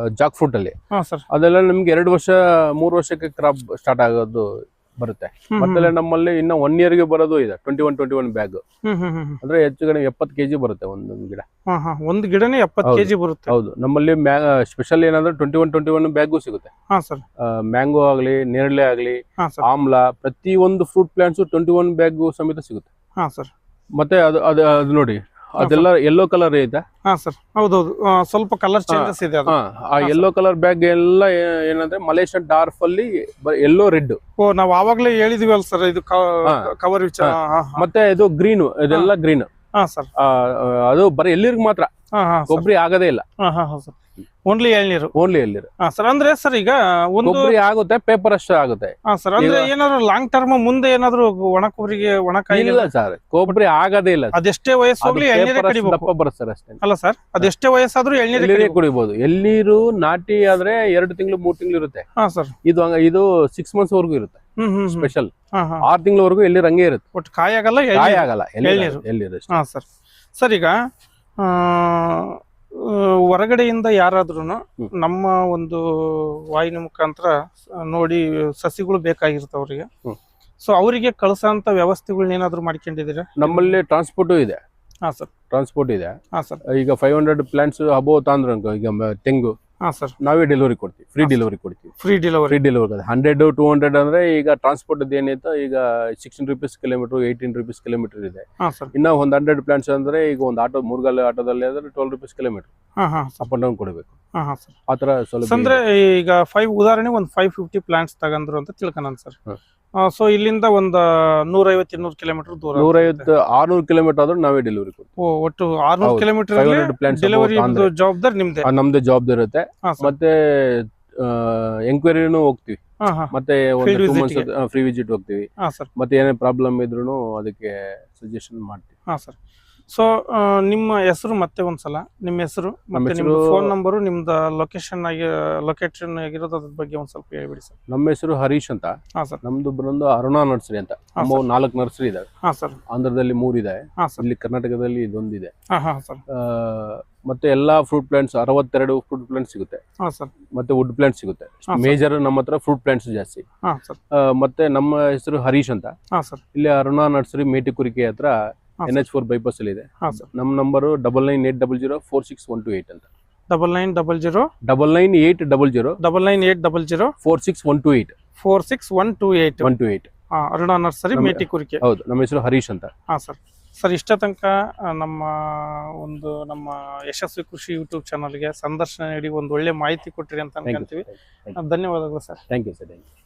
ಜಾಕ್ ಫ್ರೂಟ್ ಅಲ್ಲಿ. ಸರ್. ಅದೆಲ್ಲ ನಿಮ್ಗೆ ಎರಡು ವರ್ಷ ಮೂರು ವರ್ಷಕ್ಕೆ ಕ್ರಾಪ್ ಸ್ಟಾರ್ಟ್ ಆಗೋದು ಬರುತ್ತೆ. ಮತ್ತೆ ನಮ್ಮಲ್ಲಿ ಇನ್ನ ಒನ್ ಇಯರ್ಗೆ ಬರೋದು ಇದೆ twenty one twenty one bag ಅಂದ್ರೆ ಹೆಚ್ಚು ಗಣ ಎಪ್ಪತ್ ಕೆಜಿ ಬರುತ್ತೆ ಒಂದೊಂದು ಗಿಡ. ಒಂದ್ ಗಿಡನೇ ಎಪ್ಪತ್ತು. ಕೆಜಿ ಬರುತ್ತೆ. ಹೌದು. ನಮ್ಮಲ್ಲಿ ಸ್ಪೆಷಲ್ ಏನಂದ್ರೆ twenty one twenty one bag ಸಿಗುತ್ತೆ ಮ್ಯಾಂಗೋ ಆಗ್ಲಿ ನೇರಳೆ ಆಗ್ಲಿ ಆಮ್ಲ ಪ್ರತಿ ಒಂದು fruit plants twenty one bag ಸಮೇತ ಸಿಗುತ್ತೆ. ಹಾ ಸರ್. ಮತ್ತೆ ಅದು ಅದು ಅದು ನೋಡಿ. ಅದೆಲ್ಲ ಯೆಲ್ಲೋ ಕಲರ್ ಇದೆ ಹಾ ಸರ್. ಹೌದೌದು. ಆ, ಸ್ವಲ್ಪ ಕಲರ್ ಚೇಂಜಸ್ ಇದೆ ಅದು. ಹಾ, ಆ ಯೆಲ್ಲೋ ಕಲರ್ ಬ್ಯಾಗ್ ಎಲ್ಲ ಏ- ಏನಂದ್ರೆ ಮಲೇಷಿಯನ್ ಡಾರ್ಫ್ ಅಲ್ಲಿ ಎಲ್ಲೋ ರೆಡ್ ಓ ನಾವು ಆವಾಗಲೇ ಹೇಳಿದಿವಲ್ಲ ಸರ್ ಇದು ಹಾ. ಕವರ್ ವಿಚಾರ ಮತ್ತೆ ಇದು ಗ್ರೀನ್ ಇದೆಲ್ಲ ಗ್ರೀನ್ ಹಾ ಸರ್. ಅದು ಬರೀ ಎಲ್ಲಿರ್ಗ್ ಮಾತ್ರ. ಹಾ ಹಾ ಕೊಬ್ಬರಿ ಆಗದೇ ಇಲ್ಲ. ಹಾ ಹಾ ಸರ್. ಓನ್ಲಿ ಎಳ್ನೀರು. ಓನ್ಲಿ ಎಳ್ನೀರು. ಹಾ ಸರ್ ಅಂದ್ರೆ ಸರ್ ಈಗ ಒಂದು ಕೊಬ್ಬರಿ ಆಗುತ್ತೆ ಪೇಪರ್ ಅಷ್ಟು ಆಗುತ್ತೆ. ಹಾ ಸರ್ ಅಂದ್ರೆ ಏನಾದ್ರು ಲಾಂಗ್ ಟರ್ಮ್ ಮುಂದೆ ಏನಾದ್ರು ಒಣ ಕೊಬ್ಬರಿಗೆ ಒಣ ಇಲ್ಲ ಸರ್ ಕೊಬ್ಬರಿ ಆಗದೇ ಇಲ್ಲ ಅದೆಷ್ಟೇ ವಯಸ್ಸು ಎಳ್ನೀರೇ ಕಡಿಬೇಕು. ಅಷ್ಟೇ. ಅಲ್ಲ ಸರ್ ಅದೆಷ್ಟೇ ವಯಸ್ಸಾದ್ರೂ ಎಳ್ನೀರು ಕುಡಿಬಹುದು ಎಳ್ನೀರು ನಾಟಿ ಆದ್ರೆ ಎರಡು ತಿಂಗಳು ಮೂರ್ ತಿಂಗಳು ಇರುತ್ತೆ. ಹಾ ಸರ್ ಇದು ಇದು ಸಿಕ್ಸ್ ಮಂತ್ಸ್ ವರೆಗೂ ಇರುತ್ತೆ. ಹ್ಮ್ ಹ್ಮ್ ಹ್ಮ್. ಸ್ಪೆಷಲ್ ಆರ್ ತಿಂಗಳವರೆಗೂ ಎಳ್ನೀರು ಹಂಗೆ ಇರುತ್ತೆ. ಒಟ್ಟು ಕಾಯಿ ಆಗಲ್ಲ ಕಾಯಿ ಆಗಲ್ಲ ಎಳ್ನೀರು. ಎಳ್ನೀರು. ಹಾ ಸರ್ ಸರ್ ಈಗ ಹೊರಗಡೆಯಿಂದ ಯಾರಾದ್ರೂ ನಮ್ಮ ಒಂದು ವಾಹಿನಿ ಮುಖಾಂತರ ನೋಡಿ ಸಸಿಗಳು ಬೇಕಾಗಿರ್ತಾವ ಅವರಿಗೆ ಸೊ ಅವರಿಗೆ ಕಳಿಸೋಂಥ ವ್ಯವಸ್ಥೆಗಳನ್ನ ಏನಾದರೂ ಮಾಡ್ಕೊಂಡಿದ್ದೀರಾ? ನಮ್ಮಲ್ಲಿ ಟ್ರಾನ್ಸ್ಪೋರ್ಟು ಇದೆ. ಹಾಂ ಸರ್. ಟ್ರಾನ್ಸ್ಪೋರ್ಟ್ ಇದೆ. ಹಾಂ ಸರ್. ಈಗ ಫೈವ್ ಹಂಡ್ರೆಡ್ ಪ್ಲಾಂಟ್ಸ್ ಅಬೋವ್ ತಾಂದ್ರೆ ಈಗ ಮ- ತೆಂಗು. ಹಾ ಸರ್ ನಾವೇ ಡೆಲಿವರಿ ಕೊಡ್ತೀವಿ. ಫ್ರೀ ಡೆಲಿವರಿ ಕೊಡ್ತೀವಿ. Free delivery free delivery hundred two hundred ಅಂದ್ರೆ ಈಗ ಟ್ರಾನ್ಸ್ಪೋರ್ಟ್ ಏನಿತ್ತು ಈಗ sixteen rupees kilometre eighteen rupees kilometre ಇದೆ. ಇನ್ನ ಒಂದು ಹಂಡ್ರೆಡ್ ಪ್ಲಾಂಟ್ಸ್ ಅಂದ್ರೆ ಈಗ ಒಂದು ಆಟೋ ಮೂರ್ಗಾಲ ಆಟೋದಲ್ಲಿ ಅಂದ್ರೆ twelve rupees kilometre up and down ಕೊಡಬೇಕು. ಆ ತರ ಸೌಲಭ್ಯ ಅಂದ್ರೆ ಈಗ ಫೈವ್ ಉದಾಹರಣೆ ಒಂದು ಫೈವ್ ಫಿಫ್ಟಿ ಪ್ಲಾಂಟ್ಸ್ ತಗಂದ್ರು ಅಂತ ತಿಳ್ಕೊಣ ಸರ್. ಸೊ ಇಲ್ಲಿಂದ ಒಂದು ನೂರೈವತ್ತು ಇನ್ನೂರು ಕಿಲೋಮೀಟರ್ ದೂರ ನೂರೈವತ್ತು ಆರ್ನೂರು ಕಿಲೋಮೀಟರ್ ಆದ್ರೂ ನಾವೇ ಡೆಲಿವರಿ ಕೊಡ್ತೀವಿ. ಓ, ಒಟ್ಟು ಆರ್ನೂರು. ಕಿಲೋಮೀಟರ್ ಡೆಲಿವರಿ ಜವಾಬ್ದಾರಿ ನಿಮ್ದೆ? ನಮ್ದು ಜವಾಬ್ದಾರಿ ಇರುತ್ತೆ. ಮತ್ತೆ ಎಂಕ್ವೈರಿನೂ ಹೋಗ್ತೀವಿ. ಮತ್ತೆ ಫ್ರೀ ವಿಸಿಟ್ ಹೋಗ್ತೀವಿ. ಮತ್ತೆ ಏನೇ ಪ್ರಾಬ್ಲಮ್ ಇದ್ರು ಅದಕ್ಕೆ ಸಜೆಷನ್ ಮಾಡ್ತೀವಿ. ಹಾ ಸರ್ ಸೊ ನಿಮ್ಮ ಹೆಸರು ಮತ್ತೆ ಒಂದ್ಸಲ. ನಿಮ್ಮ ಹೆಸರು ಮತ್ತೆ ನಿಮ್ಮ ಫೋನ್ ನಂಬರು ನಿಮ್ದು ಲೊಕೇಶನ್ ಆಗಿ ಲೊಕೇಶನ್ ಆಗಿರೋದು ಅದ್ರ ಬಗ್ಗೆ ಒಂದ್ ಸ್ವಲ್ಪ ಹೇಳ್ಬಿಡಿ ಸರ್ ನಮ್ಮ ಹೆಸರು ಹರೀಶ್ ಅಂತ. ಹಾ ಸರ್ ನಮ್ದು ಬಂದು ಅರುಣಾ ನರ್ಸರಿ ಅಂತ. ನಾಲ್ಕು ನರ್ಸರಿ ಇದಾವೆ ಹಾ ಸರ್ ಆಂಧ್ರದಲ್ಲಿ ಮೂರ್ ಇದೆ. ಸರ್ ಇಲ್ಲಿ ಕರ್ನಾಟಕದಲ್ಲಿ ಇದೊಂದಿದೆ. ಹಾ ಹಾ ಸರ್ ಮತ್ತೆ ಎಲ್ಲಾ ಫ್ರೂಟ್ ಪ್ಲಾಂಟ್ಸ್ ಅರವತ್ತೆರಡು ಫ್ರೂಟ್ ಪ್ಲಾಂಟ್ ಸಿಗುತ್ತೆ. ಹಾ ಸರ್ ಮತ್ತೆ ವುಡ್ ಪ್ಲಾಂಟ್ ಸಿಗುತ್ತೆ. ಮೇಜರ್ ನಮ್ಮ ಹತ್ರ ಫ್ರೂಟ್ ಪ್ಲಾಂಟ್ಸ್ ಜಾಸ್ತಿ. ಮತ್ತೆ ನಮ್ಮ ಹೆಸರು ಹರೀಶ್ ಅಂತ. ಹಾ ಸರ್ ಇಲ್ಲಿ ಅರುಣಾ ನರ್ಸರಿ ಮೇಟಿಕುರಿಕೆ ಹತ್ರ ಹಾ, ಎನ್ ಎಚ್ ಫೋರ್ ಬೈಪಾಸ್ ಅಲ್ಲಿ ಇದೆ. ಹಾ ಸರ್. ನಮ್ಮ number double nine eight double zero four six one two eight ಅಂತ. Double nine double zero double nine eight double zero double nine eight double zero four six one two eight four six one two eight one two eight Aruna nursery Metikurke. ಹೌದು ನಮ್ಮ ಹೆಸರು ಹರೀಶ್ ಅಂತ. ಹಾ sir. Sir ಇಷ್ಟ ತನಕ ನಮ್ಮ ಒಂದು ನಮ್ಮ ಯಶಸ್ವಿ ಕೃಷಿ ಯೂಟ್ಯೂಬ್ ಚಾನಲ್ಗೆ ಸಂದರ್ಶನ ನೀಡಿ ಒಂದು ಒಳ್ಳೆ ಮಾಹಿತಿ ಕೊಟ್ಟಿರಿ ಅಂತ ಅನ್ಕೊಂತೀವಿ. ಧನ್ಯವಾದಗಳು sir. Thank you sir thank you